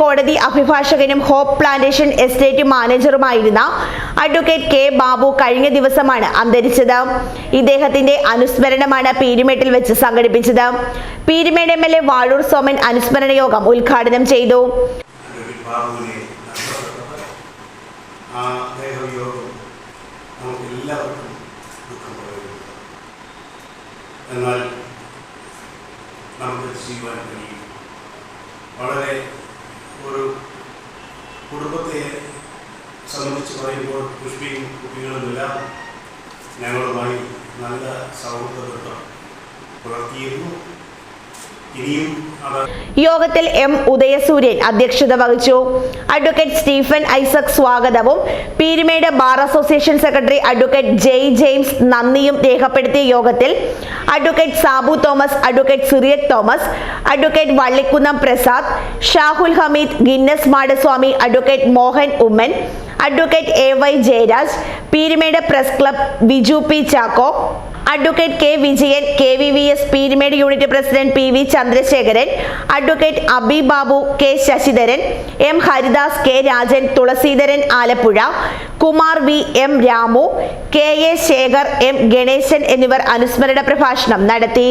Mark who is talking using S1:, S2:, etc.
S1: കോടതി അഭിഭാഷകനും hope plantation estate മാനേജറുമായിരുന്ന അഡ്വക്കേറ്റ് കെ ബാബു കഴിഞ്ഞ ദിവസമാണ് അന്തരിച്ചത്. ഇദ്ദേഹത്തിന്റെ അനുസ്മരണമാണ് പീരുമേട്ടിൽ വെച്ച് സംഘടിപ്പിച്ചത്. Peermade M L A Vazhoor Soman അനുസ്മരണ യോഗം ഉദ്ഘാടനം ചെയ്തു.
S2: എന്നാൽ നമുക്ക് ചെയ്യുവാൻ കഴിയും. വളരെ ഒരു കുടുംബത്തെ സംബന്ധിച്ച് പറയുമ്പോൾ പുഷ്പിയും കുട്ടികളുമെല്ലാം ഞങ്ങളുമായി നല്ല സൗഹൃദ പുലർത്തിയിരുന്നു.
S1: യോഗത്തിൽ എം ഉദയസൂര്യൻ അധ്യക്ഷത വഹിച്ചു. അഡ്വക്കേറ്റ് സ്റ്റീഫൻ ഐസക് സ്വാഗതവും. Peermade bar association secretary advocate Jay James നന്ദിയും രേഖപ്പെടുത്തിയ യോഗത്തിൽ advocate Sabu Thomas advocate Cyriac Thomas advocate Vallikunnam Prasad Shahul Hameed Guinness Madaswamy advocate Mohan Oommen advocate A Y Jayaraj Peermade press club Viju P Chacko advocate K Vijayan K V V S Peermade unit president P V Chandrasekharan advocate Abi Babu K Sasidharan M Haridas K Rajan Thulaseedharan Alappuzha Kumar V M Ramu K A Shekhar M Ganesan എന്നിവർ അനുസ്മരണ പ്രഭാഷണം നടത്തി.